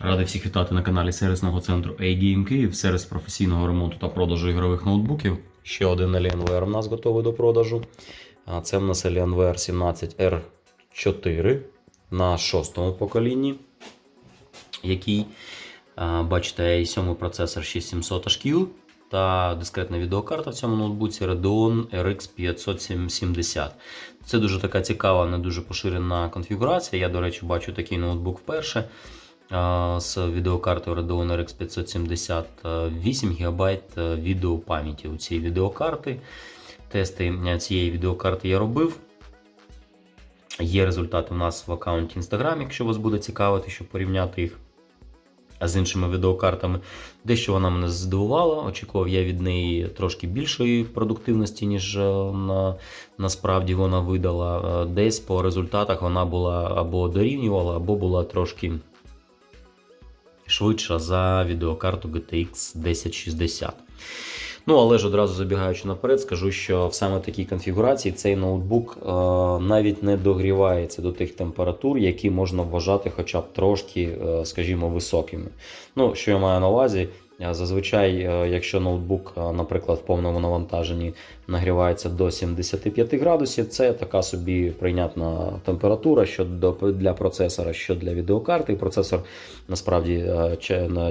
Радий всіх вітати на каналі сервісного центру A-Game Київ, сервіс професійного ремонту та продажу ігрових ноутбуків. Ще один Alienware у нас готовий до продажу. Це в нас Alienware 17R4 на шостому поколінні, який, бачите, i7 процесор 6700 HQ та дискретна відеокарта в цьому ноутбуці Radeon RX 570. Це дуже така цікава, не дуже поширена конфігурація. Я, до речі, бачу такий ноутбук вперше. З відеокартою Radeon RX 570 е, 8 ГБ відеопам'яті у цієї відеокарти. Тести е, цієї відеокарти я робив. Є результати у нас в аккаунті Instagram, якщо вас буде цікавити, щоб порівняти їх з іншими відеокартами. Дещо вона мене здивувала. Очікував я від неї трошки більшої продуктивності, ніж е, на, насправді вона видала. Е, Десь по результатах вона була або дорівнювала, або була трошки швидша за відеокарту GTX 1060. Ну, але ж одразу забігаючи наперед, скажу, що в саме такій конфігурації цей ноутбук е, навіть не догрівається до тих температур, які можна вважати хоча б трошки, е, скажімо, високими. Ну, що я маю на увазі? Зазвичай, е, якщо ноутбук, е, наприклад, в повному навантаженні нагрівається до 75 градусів, це така собі прийнятна температура що для процесора, що для відеокарти. Процесор насправді е,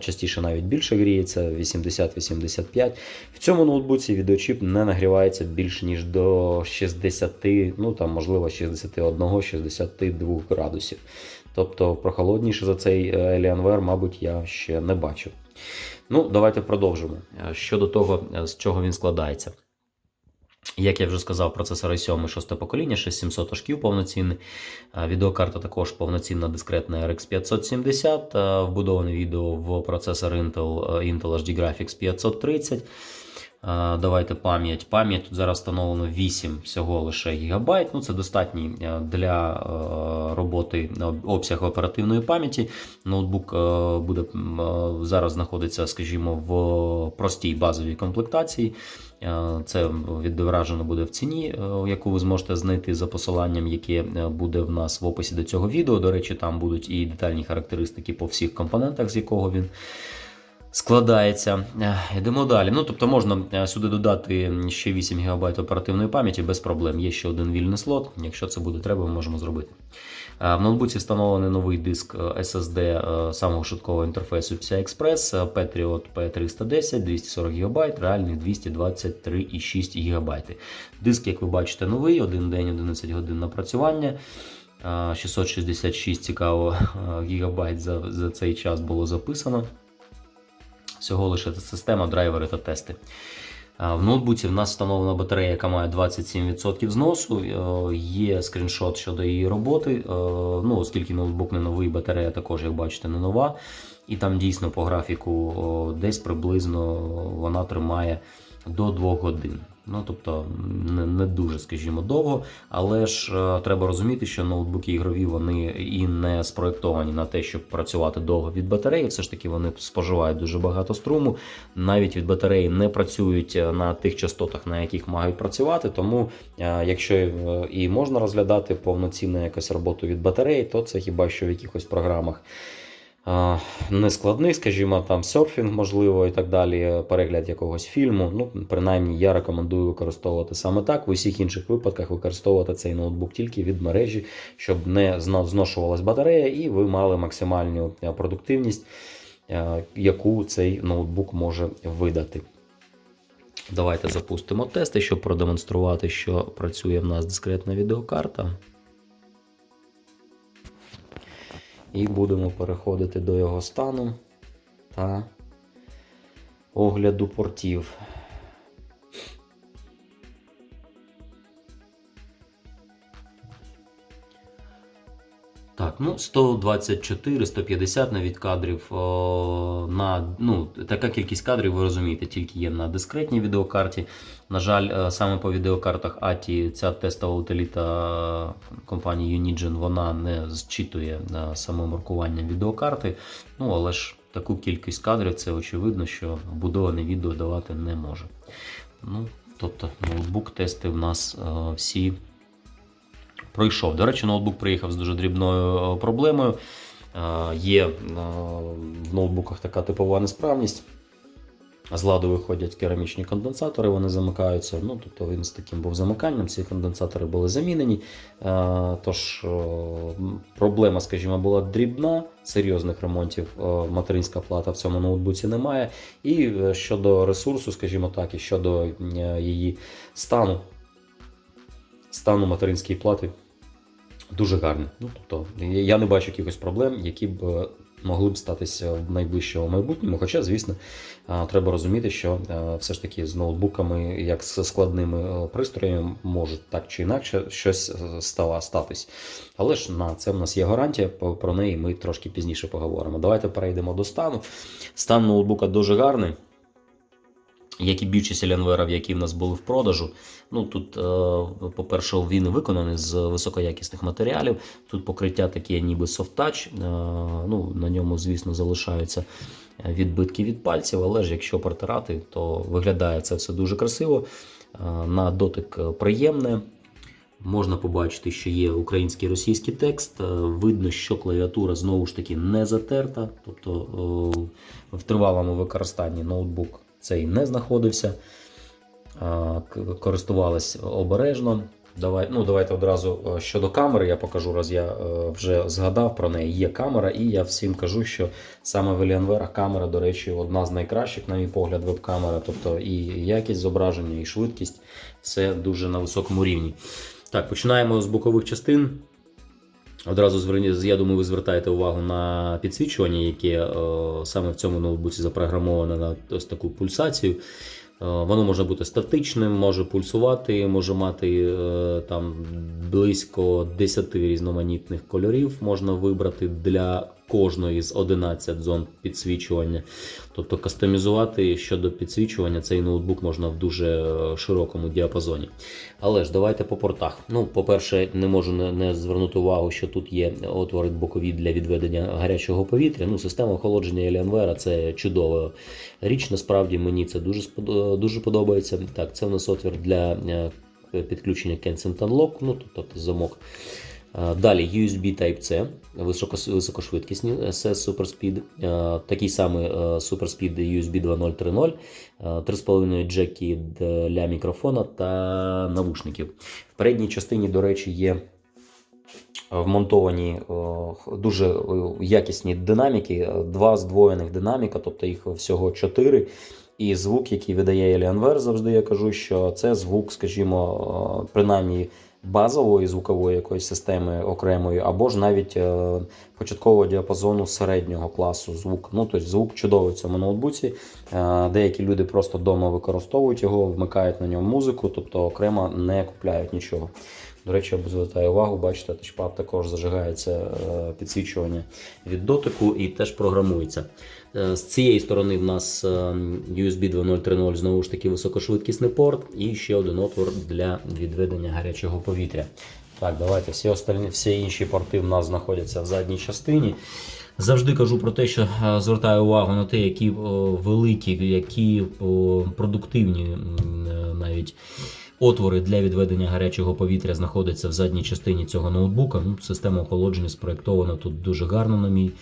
частіше навіть більше гріється 80-85. В цьому ноутбуці відеочіп не нагрівається більш ніж до 60, ну там можливо 61-62 градусів. Тобто прохолодніше за цей Alienware, мабуть, я ще не бачив. Ну, давайте продовжимо. Е, Щодо того, е, з чого він складається. Як я вже сказав, процесор i7 6 покоління, 6700 HQ повноцінний. Е, Відеокарта також повноцінна дискретна RX 570, е, вбудоване відео в процесор Intel, Intel HD Graphics 530. Е, Давайте пам'ять. Пам'ять тут зараз встановлено 8 всього лише гігабайт. Ну, це достатній е, для е, роботи обсяг оперативної пам'яті. Ноутбук буде зараз знаходиться, скажімо, в простій базовій комплектації. Це відображено буде в ціні, яку ви зможете знайти за посиланням, яке буде в нас в описі до цього відео. До речі, там будуть і детальні характеристики по всіх компонентах, з якого він складається. Е, Йдемо далі. Ну, тобто можна е, сюди додати ще 8 ГБ оперативної пам'яті без проблем. Є ще один вільний слот. Якщо це буде треба, ми можемо зробити. Е, В ноутбуці встановлений новий диск SSD самого швидкого інтерфейсу PCI Express е, Patriot P310 240 ГБ, реальний 223,6 ГБ. Диск, як ви бачите, новий, один день 11 годин напрацювання. Е, 666 цікаво гігабайт за, за цей час було записано. Всього лише система, драйвери та тести. В ноутбуці в нас встановлена батарея, яка має 27% зносу. Е, Є скріншот щодо її роботи. Е, Ну, оскільки ноутбук не новий, батарея також, як бачите, не нова. І там дійсно по графіку десь приблизно вона тримає до 2 годин. Ну, тобто не, не дуже, скажімо, довго, але ж е, треба розуміти, що ноутбуки ігрові вони і не спроєктовані на те, щоб працювати довго від батареї. Все ж таки вони споживають дуже багато струму. Навіть від батареї не працюють е, на тих частотах, на яких мають працювати. Тому, е, якщо е, і можна розглядати повноцінну якусь роботу від батареї, то це хіба що в якихось програмах. А, Нескладних, скажімо, там серфінг, можливо, і так далі, перегляд якогось фільму. Ну, принаймні, я рекомендую використовувати саме так. В усіх інших випадках використовувати цей ноутбук тільки від мережі, щоб не зно- зношувалась батарея, і ви мали максимальну е, продуктивність, е, яку цей ноутбук може видати. Давайте запустимо тести, щоб продемонструвати, що працює в нас дискретна відеокарта. І будемо переходити до його стану та огляду портів. Так, ну 124, 150 навіть кадрів о, на ну, така кількість кадрів, ви розумієте, тільки є на дискретній відеокарті. На жаль, е, саме по відеокартах ATI ця тестова утиліта компанії Unigen вона не зчитує е, саме маркування відеокарти. Ну, але ж таку кількість кадрів це очевидно, що вбудоване відео давати не може. Ну, тобто, ноутбук тести в нас е, всі пройшов. До речі, ноутбук приїхав з дуже дрібною е, проблемою. Е, Є е, в ноутбуках така типова несправність. З ладу виходять керамічні конденсатори, вони замикаються. Ну, тобто він з таким був замиканням, ці конденсатори були замінені. Тож проблема, скажімо, була дрібна, серйозних ремонтів материнська плата в цьому ноутбуці немає. І щодо ресурсу, скажімо так, і щодо її стану, стану материнської плати дуже гарний. Ну, тобто, я- не бачу якихось проблем, які б е, могли б статися в найближчому майбутньому. Хоча, звісно, треба розуміти, що е, все ж таки з ноутбуками, як з складними е, пристроями, може так чи інакше щось стала статись. Але ж на це в нас є гарантія, про неї ми трошки пізніше поговоримо. Давайте перейдемо до стану. Стан ноутбука дуже гарний. Як і більшість Alienware, які в нас були в продажу. Ну тут, е, по-перше, він виконаний з високоякісних матеріалів. Тут покриття таке, ніби софт-тач. Е, Ну, на ньому, звісно, залишаються відбитки від пальців, але ж якщо протирати, то виглядає це все дуже красиво. Е, На дотик приємне. Можна побачити, що є український і російський текст. Видно, що клавіатура знову ж таки не затерта, тобто в тривалому використанні ноутбук цей не знаходився. Користувались обережно. Давай, ну, давайте одразу е, щодо камери я покажу, раз я е, вже згадав про неї. Є камера, і я всім кажу, що саме в Alienware камера, до речі, одна з найкращих, на мій погляд, веб-камера. Тобто і якість зображення, і швидкість все дуже на високому рівні. Так, починаємо з бокових частин. Одразу зверні, я думаю, ви звертаєте увагу на підсвічування, яке е, саме в цьому ноутбуці запрограмоване на ось таку пульсацію. Е, Воно може бути статичним, може пульсувати, може мати е, там близько 10 різноманітних кольорів. Можна вибрати для кожної з 11 зон підсвічування. Тобто кастомізувати щодо підсвічування цей ноутбук можна в дуже е, широкому діапазоні. Але ж давайте по портах. Ну, по-перше, не можу не, звернути увагу, що тут є отвори бокові для відведення гарячого повітря. Ну, система охолодження Alienware це чудова річ. Насправді мені це дуже дуже подобається. Так, це в нас отвір для е, підключення Kensington Lock, ну тобто замок. Е, Далі USB Type-C, високошвидкісні SS SuperSpeed, е, такий самий е, SuperSpeed USB 2.0 3.0, е, 3,5 джеки для мікрофона та навушників. В передній частині, до речі, є вмонтовані е, дуже е, якісні динаміки, е, два здвоєних динаміка, тобто їх всього чотири. І звук, який видає Alienware, завжди я кажу, що це звук, скажімо, е, принаймні базової звукової якоїсь системи окремої, або ж навіть е, початкового діапазону середнього класу звук. Ну, тобто звук чудовий в цьому ноутбуці. Е, Деякі люди просто вдома використовують його, вмикають на ньому музику, тобто окремо не купляють нічого. До речі, звертаю увагу, бачите, тачпад також зажигається е, підсвічування від дотику і теж програмується. Е, З цієї сторони в нас е, USB 2.0 3.0 знову ж таки високошвидкісний порт і ще один отвор для відведення гарячого повітря. Так, давайте всі остальні, всі інші порти в нас знаходяться в задній частині. Завжди кажу про те, що звертаю увагу на те, які великі, які продуктивні навіть отвори для відведення гарячого повітря знаходяться в задній частині цього ноутбука. Ну, система охолодження спроєктована тут дуже гарно, на мій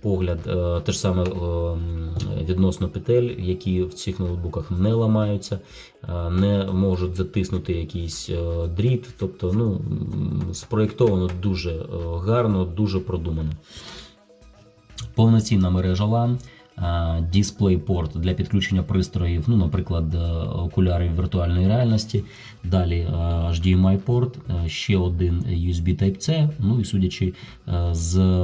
погляд. Е, Те ж саме е, відносно петель, які в цих ноутбуках не ламаються, е, не можуть затиснути якийсь дріт. Тобто, ну, спроєктовано дуже гарно, дуже продумано. Повноцінна мережа LAN, дисплей-порт для підключення пристроїв, ну, наприклад, е, окулярів віртуальної реальності. Далі е, HDMI-порт, е, ще один USB Type-C. Ну і судячи з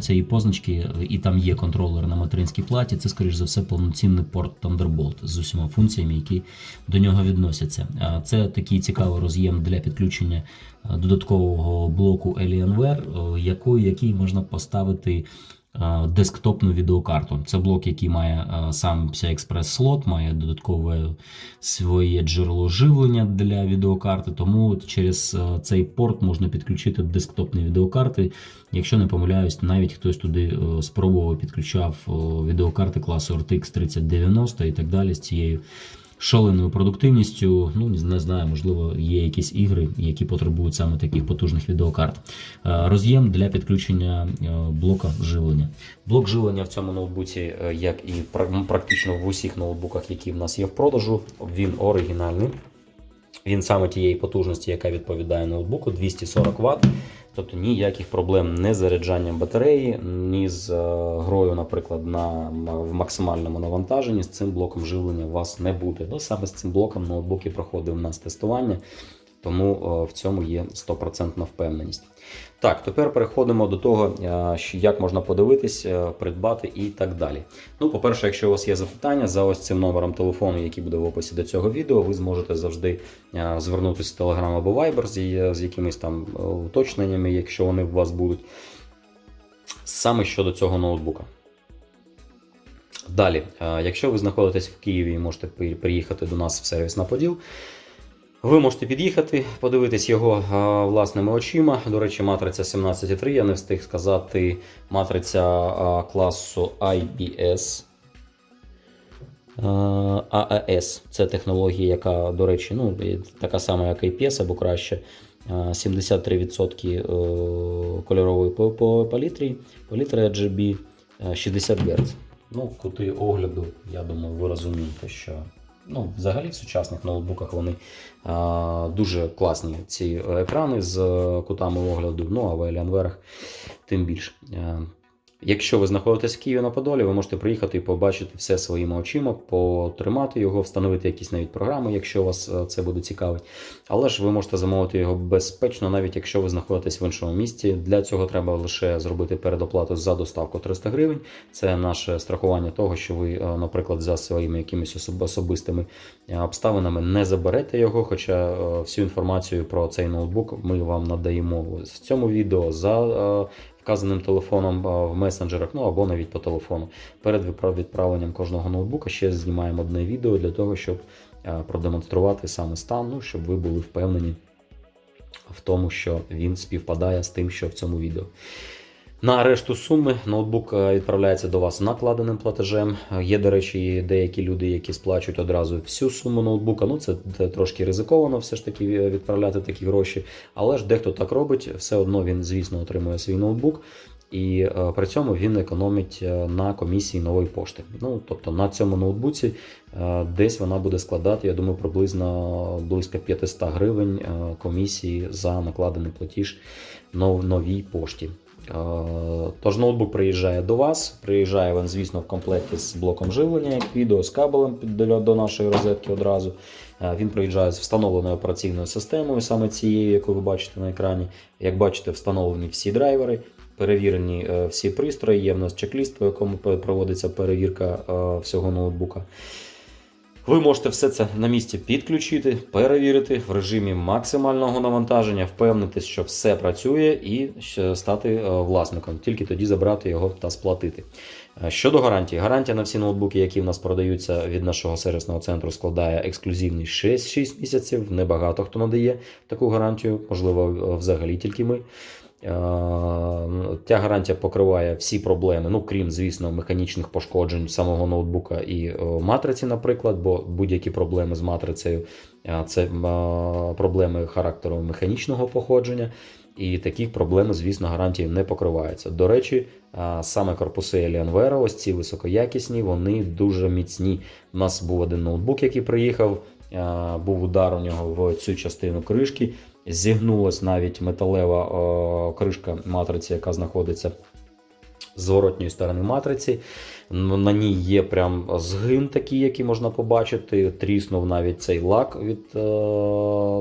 цієї позначки, і там є контролер на материнській платі, це, скоріш за все, повноцінний порт Thunderbolt з усіма функціями, які до нього відносяться. Це такий цікавий роз'єм для підключення додаткового блоку Alienware, який можна поставити десктопну відеокарту. Це блок, який має е, сам PCI Express слот, має додаткове своє джерело живлення для відеокарти, тому через е, цей порт можна підключити десктопні відеокарти. Якщо не помиляюсь, навіть хтось туди е, спробував підключав е, відеокарти класу RTX 3090 і так далі з цією шаленою продуктивністю. Ну, не знаю, можливо, є якісь ігри, які потребують саме таких потужних відеокарт. Е, Роз'єм для підключення е, блока живлення. Блок живлення в цьому ноутбуці, е, як і практично в усіх ноутбуках, які в нас є в продажу, він оригінальний. Він саме тієї потужності, яка відповідає ноутбуку, 240 Вт. Тобто ніяких проблем не з заряджанням батареї, ні з е, грою, наприклад, на, в максимальному навантаженні з цим блоком живлення у вас не буде. Ну, саме з цим блоком ноутбук і проходив у нас тестування, тому е, в цьому є 100% впевненість. Так, тепер переходимо до того, е, як можна подивитись, е, придбати і так далі. Ну, по-перше, якщо у вас є запитання за ось цим номером телефону, який буде в описі до цього відео, ви зможете завжди звернутися в Telegram або Viber з, якимись там уточненнями, якщо вони у вас будуть. Саме щодо цього ноутбука. Далі, якщо ви знаходитесь в Києві і можете приїхати до нас в сервіс на Поділ, ви можете під'їхати, подивитись його власними очима. До речі, матриця 17.3, я не встиг сказати, матриця класу IPS. AAS це технологія, яка, до речі, ну, така сама, як IPS, або краще. Е, 73% е, кольорової палітрі, палітри RGB, е, 60 Гц. Ну, кути огляду, я думаю, ви розумієте, що ну, взагалі в сучасних ноутбуках вони а, дуже класні ці екрани з е, кутами огляду, ну а в Alienware тим більше. Якщо ви знаходитесь в Києві на Подолі, ви можете приїхати і побачити все своїми очима, потримати його, встановити якісь навіть програми, якщо вас е, це буде цікавить. Але ж ви можете замовити його безпечно, навіть якщо ви знаходитесь в іншому місті. Для цього треба лише зробити передоплату за доставку 300 гривень. Це наше страхування того, що ви, е, наприклад, за своїми якимись особ- особистими е, обставинами не заберете його. Хоча всю інформацію про цей ноутбук ми вам надаємо в цьому відео за вказаним телефоном в месенджерах, ну або навіть по телефону. Перед відправленням кожного ноутбука ще знімаємо одне відео для того, щоб продемонструвати саме стан, ну, щоб ви були впевнені в тому, що він співпадає з тим, що в цьому відео. На решту суми ноутбук е, відправляється до вас накладеним платежем. Е, Є, до речі, деякі люди, які сплачують одразу всю суму ноутбука. Ну, це, трошки ризиковано все ж таки е, відправляти такі гроші. Але ж дехто так робить, все одно він, звісно, отримує свій ноутбук. І при цьому він економить на комісії нової пошти. Ну, тобто на цьому ноутбуці десь вона буде складати, я думаю, приблизно близько 500 гривень комісії за накладений платіж нов- новій пошті. Е, Тож ноутбук приїжджає до вас, приїжджає він, звісно, в комплекті з блоком живлення, як відео, з кабелем до нашої розетки одразу. Е, Він приїжджає з встановленою операційною системою, саме цією, яку ви бачите на екрані. Як бачите, встановлені всі драйвери, перевірені е, всі пристрої. Є в нас чек-ліст, по якому проводиться перевірка всього ноутбука. Ви можете все це на місці підключити, перевірити в режимі максимального навантаження, впевнитись, що все працює, і стати е, власником. Тільки тоді забрати його та сплатити. Е, Щодо гарантії, гарантія на всі ноутбуки, які в нас продаються від нашого сервісного центру, складає ексклюзивні 6, 6 місяців. Небагато хто надає таку гарантію, можливо, е, взагалі тільки ми. Е, Ця гарантія покриває всі проблеми, ну крім, звісно, механічних пошкоджень самого ноутбука і е, матриці, наприклад, бо будь-які проблеми з матрицею е, це проблеми характеру механічного походження. І такі проблеми, звісно, гарантії не покриваються. До речі, саме корпуси Alienware, ось ці високоякісні, вони дуже міцні. У нас був один ноутбук, який приїхав, був удар у нього в цю частину кришки. Зігнулась навіть металева е, кришка матриці, яка знаходиться з зворотньої сторони матриці. На ній є прям згин такий, який можна побачити. Тріснув навіть цей лак від е,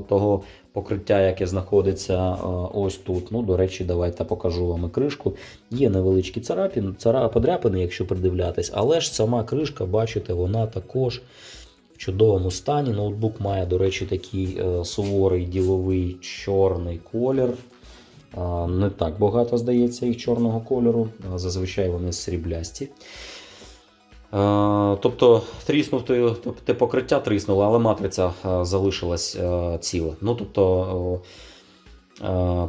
того покриття, яке знаходиться е, ось тут. Ну, до речі, давайте покажу вам і кришку. Є невеличкі царапини, цара, подряпини, якщо придивлятись, але ж сама кришка, бачите, вона також чудовому стані. Ноутбук має, до речі, такий е, суворий діловий чорний колір. А, Не так багато здається їх чорного кольору. а Зазвичай вони сріблясті. Е, Тобто тріснув те, покриття тріснуло, але матриця е, залишилась е, ціла. Ну, тобто, Е,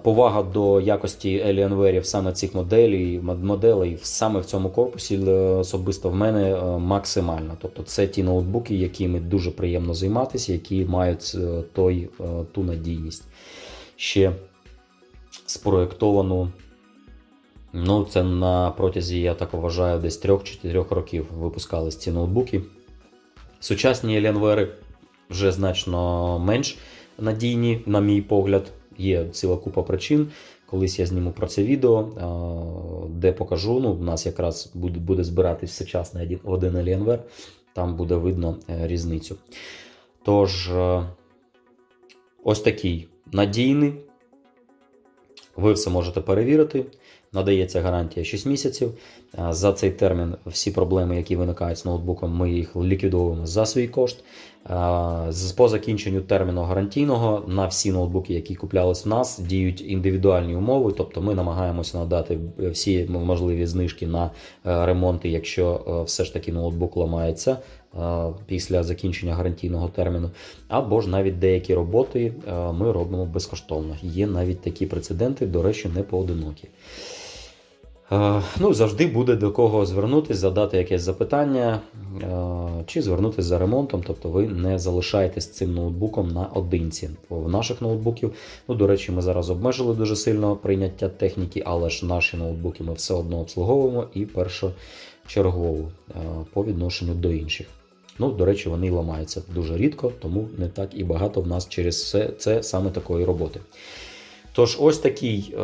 Повага до якості Alienware саме цих моделей, мод- моделей саме в цьому корпусі е, особисто в мене е, максимальна. Тобто це ті ноутбуки, якими дуже приємно займатися, які мають е, той, е, ту надійність. Ще спроєктовану. Ну, це на протязі, я так вважаю, десь 3-4 років випускались ці ноутбуки. Сучасні Alienware вже значно менш надійні, на мій погляд. Є ціла купа причин. Колись я зніму про це відео, де покажу. Ну, у нас якраз буде, буде збиратись сучасний один, один Alienware, там буде видно е, різницю. Тож, е, ось такий надійний. Ви все можете перевірити. Надається гарантія 6 місяців. За цей термін всі проблеми, які виникають з ноутбуком, ми їх ліквідовуємо за свій кошт. По закінченню терміну гарантійного на всі ноутбуки, які куплялись в нас, діють індивідуальні умови. Тобто ми намагаємося надати всі можливі знижки на е, ремонти, якщо е, все ж таки ноутбук ламається е, після закінчення гарантійного терміну. Або ж навіть деякі роботи ми робимо безкоштовно. Є навіть такі прецеденти, до речі, не поодинокі. Е, Ну, завжди буде до кого звернутися, задати якесь запитання е, чи звернутися за ремонтом, тобто ви не залишаєтесь цим ноутбуком наодинці. В наших ноутбуків, ну, до речі, ми зараз обмежили дуже сильно прийняття техніки, але ж наші ноутбуки ми все одно обслуговуємо і першочергово е, по відношенню до інших. Ну, до речі, вони ламаються дуже рідко, тому не так і багато в нас через це, це саме такої роботи. Тож, ось такий,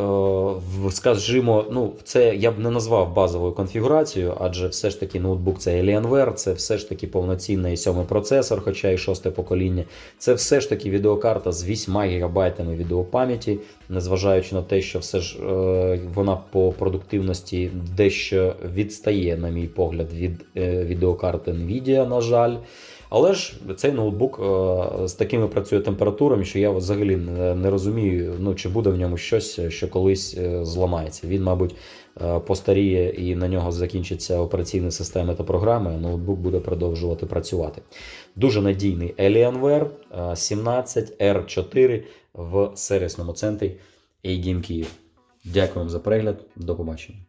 е, скажімо, ну, це я б не назвав базовою конфігурацією, адже все ж таки ноутбук це Alienware, це все ж таки повноцінний сьомий процесор, хоча і шосте покоління. Це все ж таки відеокарта з 8 ГБ відеопам'яті, незважаючи на те, що все ж е, вона по продуктивності дещо відстає, на мій погляд, від е, відеокарти Nvidia, на жаль. Але ж цей ноутбук е, з такими працює температурами, що я взагалі не, розумію, ну чи буде в ньому щось, що колись е, зламається. Він, мабуть, е, постаріє і на нього закінчаться операційні системи та програми, ноутбук буде продовжувати працювати. Дуже надійний Alienware е, 17 R4 в сервісному центрі A-Game Київ. Дякую вам за перегляд. До побачення.